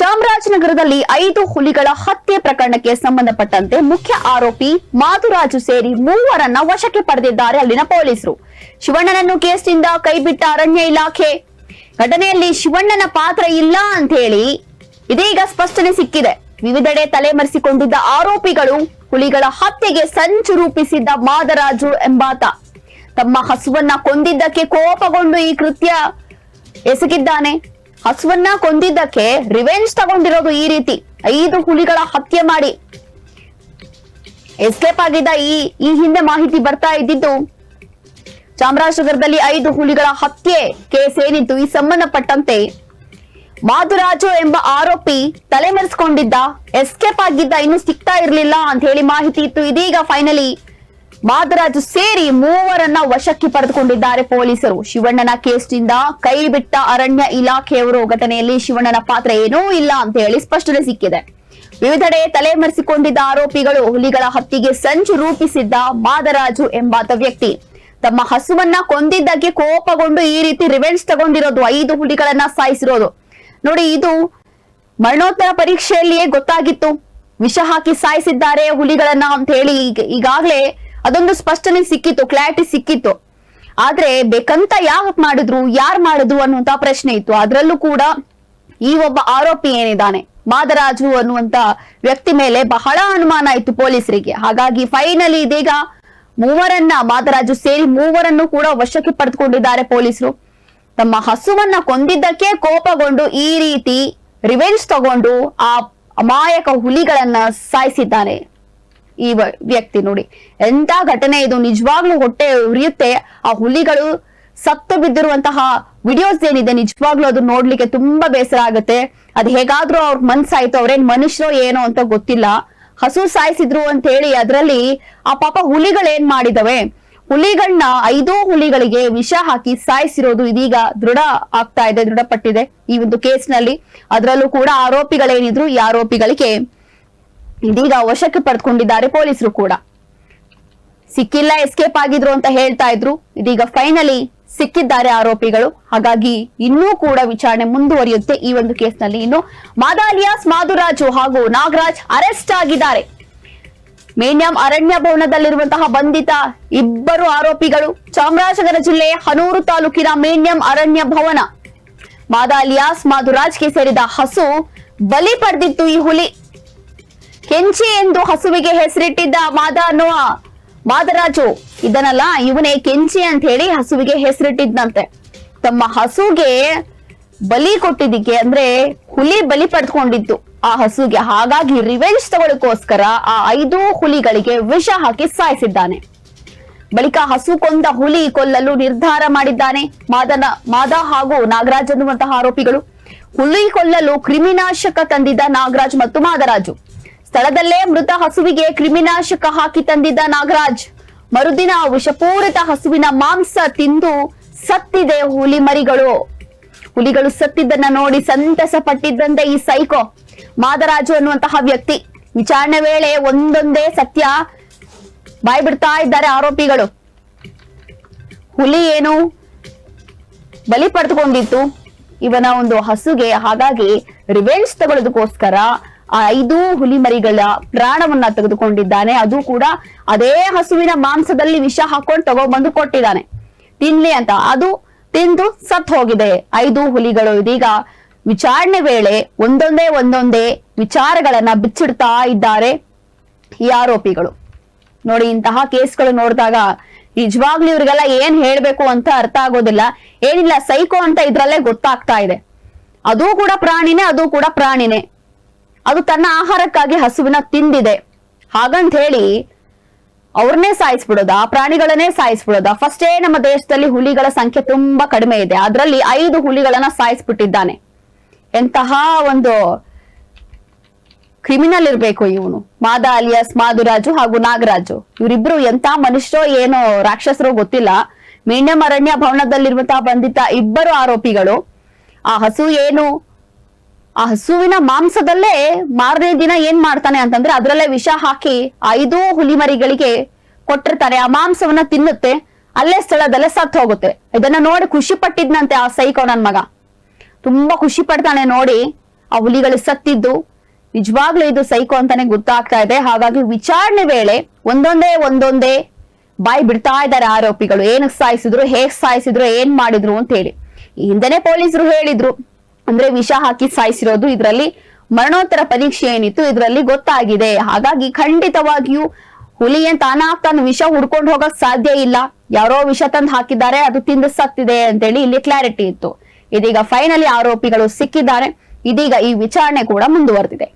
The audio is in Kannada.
ಚಾಮರಾಜನಗರದಲ್ಲಿ ಐದು ಹುಲಿಗಳ ಹತ್ಯೆ ಪ್ರಕರಣಕ್ಕೆ ಸಂಬಂಧಪಟ್ಟಂತೆ ಮುಖ್ಯ ಆರೋಪಿ ಮಾಧುರಾಜು ಸೇರಿ ಮೂವರನ್ನ ವಶಕ್ಕೆ ಪಡೆದಿದ್ದಾರೆ ಅಲ್ಲಿನ ಪೊಲೀಸರು. ಶಿವಣ್ಣನನ್ನು ಕೇಸ್ನಿಂದ ಕೈಬಿಟ್ಟ ಅರಣ್ಯ ಇಲಾಖೆ. ಘಟನೆಯಲ್ಲಿ ಶಿವಣ್ಣನ ಪಾತ್ರ ಇಲ್ಲ ಅಂತ ಹೇಳಿ ಇದೀಗ ಸ್ಪಷ್ಟನೆ ಸಿಕ್ಕಿದೆ. ವಿವಿಧೆಡೆ ತಲೆಮರೆಸಿಕೊಂಡಿದ್ದ ಆರೋಪಿಗಳು ಹುಲಿಗಳ ಹತ್ಯೆಗೆ ಸಂಚು ರೂಪಿಸಿದ್ದ ಮಾದರಾಜು ಎಂಬಾತ. ತಮ್ಮ ಹಸುವನ್ನ ಕೊಂದಿದ್ದಕ್ಕೆ ಕೋಪಗೊಂಡು ಈ ಕೃತ್ಯ ಎಸಗಿದ್ದಾನೆ. ಹಸುವನ್ನ ಕೊಂದಿದ್ದಕ್ಕೆ ರಿವೆಂಜ್ ತಗೊಂಡಿರೋದು ಈ ರೀತಿ. ಐದು ಹುಲಿಗಳ ಹತ್ಯೆ ಮಾಡಿ. ಎಸ್ಕೇಪ್ ಆಗಿದ್ದ ಈ ಈ ಹಿಂದೆ ಮಾಹಿತಿ ಬರ್ತಾ ಇದ್ದಿದ್ದು, ಚಾಮರಾಜನಗರದಲ್ಲಿ ಐದು ಹುಲಿಗಳ ಹತ್ಯೆ ಕೇಸ್ ಏನಿತ್ತು ಈ ಸಂಬಂಧಪಟ್ಟಂತೆ. ಮಾಧುರಾಜು ಎಂಬ ಆರೋಪಿ ತಲೆಮರೆಸಿಕೊಂಡಿದ್ದ. ಎಸ್ಕೇಪ್ ಆಗಿದ್ದ ಇನ್ನು ಸಿಗ್ತಾ ಇರಲಿಲ್ಲ ಅಂತ ಹೇಳಿ ಮಾಹಿತಿ ಇತ್ತು. ಇದೀಗ ಫೈನಲಿ ಮಾಧುರಾಜು ಸೇರಿ ಮೂವರನ್ನ ವಶಕ್ಕೆ ಪಡೆದುಕೊಂಡಿದ್ದಾರೆ ಪೊಲೀಸರು. ಶಿವಣ್ಣನ ಕೇಸ್ನಿಂದ ಕೈ ಬಿಟ್ಟ ಅರಣ್ಯ ಇಲಾಖೆಯವರು ಘಟನೆಯಲ್ಲಿ ಶಿವಣ್ಣನ ಪಾತ್ರ ಏನೂ ಇಲ್ಲ ಅಂತ ಹೇಳಿ ಸ್ಪಷ್ಟನೆ ಸಿಕ್ಕಿದೆ. ವಿವಿಧೆಡೆ ತಲೆಮರೆಸಿಕೊಂಡಿದ್ದ ಆರೋಪಿಗಳು ಹುಲಿಗಳ ಹತ್ತಿಗೆ ಸಂಚು ರೂಪಿಸಿದ್ದ ಮಾದರಾಜು ಎಂಬಾತ ವ್ಯಕ್ತಿ. ತಮ್ಮ ಹಸುವನ್ನ ಕೊಂದಿದ್ದಕ್ಕೆ ಕೋಪಗೊಂಡು ಈ ರೀತಿ ರಿವೆಂಜ್ ತಗೊಂಡಿರೋದು, ಐದು ಹುಲಿಗಳನ್ನ ಸಾಯಿಸಿರೋದು. ನೋಡಿ, ಇದು ಮರಣೋತ್ತರ ಪರೀಕ್ಷೆಯಲ್ಲಿಯೇ ಗೊತ್ತಾಗಿತ್ತು. ವಿಷ ಹಾಕಿ ಸಾಯಿಸಿದ್ದಾರೆ ಹುಲಿಗಳನ್ನ ಅಂತ ಹೇಳಿ ಈಗಾಗ್ಲೇ ಅದೊಂದು ಸ್ಪಷ್ಟನೆ ಸಿಕ್ಕಿತ್ತು ಕ್ಲಾರಿಟಿ ಸಿಕ್ಕಿತ್ತು. ಆದ್ರೆ ಬೇಕಂತ ಯಾಕೆ ಮಾಡಿದ್ರು, ಯಾರ್ ಮಾಡಿದ್ರು ಅನ್ನುವಂತ ಪ್ರಶ್ನೆ ಇತ್ತು. ಅದ್ರಲ್ಲೂ ಕೂಡ ಈ ಒಬ್ಬ ಆರೋಪಿ ಏನಿದ್ದಾನೆ, ಮಾದರಾಜು ಅನ್ನುವಂತ ವ್ಯಕ್ತಿ ಮೇಲೆ ಬಹಳ ಅನುಮಾನ ಇತ್ತು ಪೊಲೀಸರಿಗೆ. ಹಾಗಾಗಿ ಫೈನಲಿ ಇದೀಗ ಮೂವರನ್ನ, ಮಾದರಾಜು ಸೇರಿ ಮೂವರನ್ನು ಕೂಡ ವಶಕ್ಕೆ ಪಡೆದುಕೊಂಡಿದ್ದಾರೆ ಪೊಲೀಸರು. ತಮ್ಮ ಹಸುವನ್ನ ಕೊಂದಿದ್ದಕ್ಕೆ ಕೋಪಗೊಂಡು ಈ ರೀತಿ ರಿವೆಂಜ್ ತಗೊಂಡು ಆ ಅಮಾಯಕ ಹುಲಿಗಳನ್ನ ಸಾಯಿಸಿದ್ದಾನೆ ಈ ವ್ಯಕ್ತಿ ನೋಡಿ. ಎಂತ ಘಟನೆ ಇದು? ನಿಜವಾಗ್ಲೂ ಹೊಟ್ಟೆ ಉರಿಯುತ್ತೆ. ಆ ಹುಲಿಗಳು ಸತ್ತು ಬಿದ್ದಿರುವಂತಹ ವಿಡಿಯೋಸ್ ಏನಿದೆ? ನಿಜವಾಗ್ಲೂ ಅದು ನೋಡ್ಲಿಕ್ಕೆ ತುಂಬಾ ಬೇಸರ ಆಗುತ್ತೆ. ಅದ್ ಹೇಗಾದ್ರೂ ಅವ್ರ ಮನ್ಸಾಯ್ತು. ಅವ್ರೇನ್ ಮನುಷ್ಯರೋ ಏನೋ ಅಂತ ಗೊತ್ತಿಲ್ಲ. ಹಸು ಸಾಯಿಸಿದ್ರು ಅಂತ ಹೇಳಿ ಅದ್ರಲ್ಲಿ ಆ ಪಾಪ ಹುಲಿಗಳೇನ್ ಮಾಡಿದವೆ? ಹುಲಿಗಳನ್ನ ಐದೂ ಹುಲಿಗಳಿಗೆ ವಿಷ ಹಾಕಿ ಸಾಯಿಸಿರೋದು ಇದೀಗ ದೃಢ ಆಗ್ತಾ ಇದೆ, ದೃಢಪಟ್ಟಿದೆ ಈ ಒಂದು ಕೇಸ್ನಲ್ಲಿ ಅದರಲ್ಲೂ ಕೂಡ ಆರೋಪಿಗಳೇನಿದ್ರು? ಈ ಆರೋಪಿಗಳಿಗೆ ಇದೀಗ ವಶಕ್ಕೆ ಪಡೆದುಕೊಂಡಿದ್ದಾರೆ ಪೊಲೀಸರು ಕೂಡ. ಸಿಕ್ಕಿಲ್ಲ ಎಸ್ಕೇಪ್ ಆಗಿದ್ರು ಅಂತ ಹೇಳ್ತಾ ಇದ್ರು. ಇದೀಗ ಫೈನಲಿ ಸಿಕ್ಕಿದ್ದಾರೆ ಆರೋಪಿಗಳು. ಹಾಗಾಗಿ ಇನ್ನೂ ಕೂಡ ವಿಚಾರಣೆ ಮುಂದುವರಿಯುತ್ತೆ ಈ ಒಂದು ಕೇಸ್ನಲ್ಲಿ. ಇನ್ನು ಮಾದಾಲಿಯಾಸ್ ಮಾಧುರಾಜು ಹಾಗೂ ನಾಗರಾಜ್ ಅರೆಸ್ಟ್ ಆಗಿದ್ದಾರೆ. ಮೇನ್ಯಂ ಅರಣ್ಯ ಭವನದಲ್ಲಿರುವಂತಹ ಬಂಧಿತ ಇಬ್ಬರು ಆರೋಪಿಗಳು ಚಾಮರಾಜನಗರ ಜಿಲ್ಲೆ ಹನೂರು ತಾಲೂಕಿನ ಮೇನ್ಯಂ ಅರಣ್ಯ ಭವನ. ಮಾದಾಲಿಯಾಸ್ ಮಾಧುರಾಜ್ಗೆ ಸೇರಿದ ಹಸು ಬಲಿ ಪಡೆದಿತ್ತು ಈ ಹುಲಿ. ಕೆಂಚಿ ಎಂದು ಹಸುವಿಗೆ ಹೆಸರಿಟ್ಟಿದ್ದ ಮಾದ ಅನ್ನುವ ಮಾದರಾಜು. ಇದನ್ನಲ್ಲ, ಇವನೇ ಕೆಂಚಿ ಅಂತ ಹೇಳಿ ಹಸುವಿಗೆ ಹೆಸರಿಟ್ಟಿದ್ನಂತೆ. ತಮ್ಮ ಹಸುಗೆ ಬಲಿ ಕೊಟ್ಟಿದ್ದಕ್ಕೆ ಅಂದ್ರೆ ಹುಲಿ ಬಲಿ ಪಡೆದುಕೊಂಡಿತ್ತು ಆ ಹಸುಗೆ ಹಾಗಾಗಿ ರಿವೆಂಜ್ ತಗೊಳಕೋಸ್ಕರ ಆ ಐದು ಹುಲಿಗಳಿಗೆ ವಿಷ ಹಾಕಿ ಸಾಯಿಸಿದ್ದಾನೆ. ಬಳಿಕ ಹಸು ಕೊಂದ ಹುಲಿ ಕೊಲ್ಲಲು ನಿರ್ಧಾರ ಮಾಡಿದ್ದಾನೆ ಮಾದನ, ಮಾದ ಹಾಗೂ ನಾಗರಾಜ್ ಅನ್ನುವಂತಹ ಆರೋಪಿಗಳು. ಹುಲಿ ಕೊಲ್ಲಲು ಕ್ರಿಮಿನಾಶಕ ತಂದಿದ್ದ ನಾಗರಾಜ್ ಮತ್ತು ಮಾದರಾಜು. ಸ್ಥಳದಲ್ಲೇ ಮೃತ ಹಸುವಿಗೆ ಕ್ರಿಮಿನಾಶಕ ಹಾಕಿ ತಂದಿದ್ದ ನಾಗರಾಜ್. ಮರುದಿನ ವಿಷಪೂರಿತ ಹಸುವಿನ ಮಾಂಸ ತಿಂದು ಸತ್ತಿದೆ ಹುಲಿ ಮರಿಗಳು. ಹುಲಿಗಳು ಸತ್ತಿದ್ದನ್ನ ನೋಡಿ ಸಂತಸ ಪಟ್ಟಿದ್ದಂತೆ ಈ ಸೈಕೋ. ಮಾದರಾಜು ಅನ್ನುವಂತಹ ವ್ಯಕ್ತಿ. ವಿಚಾರಣೆ ವೇಳೆ ಒಂದೊಂದೇ ಸತ್ಯ ಬಾಯ್ಬಿಡ್ತಾ ಇದ್ದಾರೆ ಆರೋಪಿಗಳು. ಹುಲಿ ಏನು ಬಲಿ ಪಡೆದುಕೊಂಡಿತ್ತು. ಇವನ ಒಂದು ಹಸುಗೆ ಹಾಗಾಗಿ ರಿವೆಂಜ್ ತಗೊಳ್ಳೋದಕ್ಕೋಸ್ಕರ ಐದು ಹುಲಿಮರಿಗಳ ಪ್ರಾಣವನ್ನ ತೆಗೆದುಕೊಂಡಿದ್ದಾನೆ. ಅದು ಕೂಡ ಅದೇ ಹಸುವಿನ ಮಾಂಸದಲ್ಲಿ ವಿಷ ಹಾಕೊಂಡು ತಗೊಬಂದು ಕೊಟ್ಟಿದ್ದಾನೆ. ತಿನ್ಲಿ ಅಂತ. ಅದು ತಿಂದು ಸತ್ ಹೋಗಿದೆ. ಐದು ಹುಲಿಗಳು ಇದೀಗ ವಿಚಾರಣೆ ವೇಳೆ ಒಂದೊಂದೇ ಒಂದೊಂದೇ ವಿಚಾರಗಳನ್ನ ಬಿಚ್ಚಿಡ್ತಾ ಇದ್ದಾರೆ ಈ ಆರೋಪಿಗಳು. ನೋಡಿ, ಇಂತಹ ಕೇಸ್ಗಳು ನೋಡಿದಾಗ ನಿಜವಾಗ್ಲೂ ಇವ್ರಿಗೆಲ್ಲ ಏನ್ ಹೇಳ್ಬೇಕು ಅಂತ ಅರ್ಥ ಆಗೋದಿಲ್ಲ. ಏನಿಲ್ಲ, ಸೈಕೋ ಅಂತ ಇದ್ರಲ್ಲೇ ಗೊತ್ತಾಗ್ತಾ ಇದೆ. ಅದು ಕೂಡ ಪ್ರಾಣಿನೇ, ಅದು ಕೂಡ ಪ್ರಾಣಿನೇ. ಅದು ತನ್ನ ಆಹಾರಕ್ಕಾಗಿ ಹಸುವಿನ ತಿಂದಿದೆ. ಹಾಗಂತ ಹೇಳಿ ಅವ್ರನ್ನೇ ಆ ಪ್ರಾಣಿಗಳನ್ನೇ ಸಾಯಿಸ್ಬಿಡೋದಾ? ಫಸ್ಟೇ ನಮ್ಮ ದೇಶದಲ್ಲಿ ಹುಲಿಗಳ ಸಂಖ್ಯೆ ತುಂಬಾ ಕಡಿಮೆ ಇದೆ. ಅದರಲ್ಲಿ ಐದು ಹುಲಿಗಳನ್ನ ಸಾಯಿಸ್ಬಿಟ್ಟಿದ್ದಾನೆ. ಎಂತಹ ಒಂದು ಕ್ರಿಮಿನಲ್ ಇರ್ಬೇಕು ಇವನು. ಮಾದ ಅಲಿಯಾಸ್, ಮಾಧುರಾಜು ಹಾಗೂ ನಾಗರಾಜು. ಇವರಿಬ್ರು ಎಂತ ಮನುಷ್ಯರೋ ಏನೋ ರಾಕ್ಷಸರೋ ಗೊತ್ತಿಲ್ಲ. ಮೀಣ್ಯಮರಣ್ಯ ಅರಣ್ಯ ಭವನದಲ್ಲಿರುವಂತಹ ಬಂಧಿತ ಇಬ್ಬರು ಆರೋಪಿಗಳು. ಆ ಹಸು ಏನು ಆ ಹಸುವಿನ ಮಾಂಸದಲ್ಲೇ ಮಾರನೇ ದಿನ ಏನ್ ಮಾಡ್ತಾನೆ ಅಂತಂದ್ರೆ ಅದರಲ್ಲೇ ವಿಷ ಹಾಕಿ ಐದು ಹುಲಿಮರಿಗಳಿಗೆ ಕೊಟ್ಟಿರ್ತಾರೆ ಆ ಮಾಂಸವನ್ನ ತಿನ್ನುತ್ತೆ. ಅಲ್ಲೇ ಸ್ಥಳದಲ್ಲೇ ಸತ್ತು ಹೋಗುತ್ತೆ. ಇದನ್ನ ನೋಡಿ ಖುಷಿ ಪಟ್ಟಿದ್ನಂತೆ ಆ ಸೈಕೋ ನನ್ ಮಗ. ತುಂಬಾ ಖುಷಿ ಪಡ್ತಾನೆ ನೋಡಿ. ಆ ಹುಲಿಗಳು ಸತ್ತಿದ್ದು. ನಿಜವಾಗ್ಲೂ ಇದು ಸೈಕೋ ಅಂತಾನೆ ಗೊತ್ತಾಗ್ತಾ ಇದೆ. ಹಾಗಾಗಿ ವಿಚಾರಣೆ ವೇಳೆ ಒಂದೊಂದೇ ಒಂದೊಂದೇ ಬಾಯಿ ಬಿಡ್ತಾ ಇದ್ದಾರೆ ಆರೋಪಿಗಳು. ಏನಕ್ಕೆ ಸಾಯಿಸಿದ್ರು, ಹೇಗ್ ಸಾಯಿಸಿದ್ರು, ಏನ್ ಮಾಡಿದ್ರು ಅಂತ ಹೇಳಿ. ಹಿಂದೆನೆ ಪೊಲೀಸರು ಹೇಳಿದ್ರು. ಅಂದ್ರೆ ವಿಷ ಹಾಕಿ ಸಾಯಿಸಿರೋದು ಇದರಲ್ಲಿ. ಮರಣೋತ್ತರ ಪರೀಕ್ಷೆ ಏನಿತ್ತು ಇದರಲ್ಲಿ ಗೊತ್ತಾಗಿದೆ. ಹಾಗಾಗಿ ಖಂಡಿತವಾಗಿಯೂ ಹುಲಿ ಏನ್ ತಾನಾಗ್ ತಾನು ವಿಷ ಹುಡ್ಕೊಂಡು ಹೋಗಕ್ ಸಾಧ್ಯ ಇಲ್ಲ. ಯಾರೋ ವಿಷ ತಂದು ಹಾಕಿದ್ದಾರೆ, ಅದು ತಿಂದು ಸತ್ತಿದೆ ಅಂತೇಳಿ ಇಲ್ಲಿ ಕ್ಲಾರಿಟಿ ಇತ್ತು. ಇದೀಗ ಫೈನಲಿ ಆರೋಪಿಗಳು ಸಿಕ್ಕಿದ್ದಾರೆ. ಇದೀಗ ಈ ವಿಚಾರಣೆ ಕೂಡ ಮುಂದುವರೆದಿದೆ.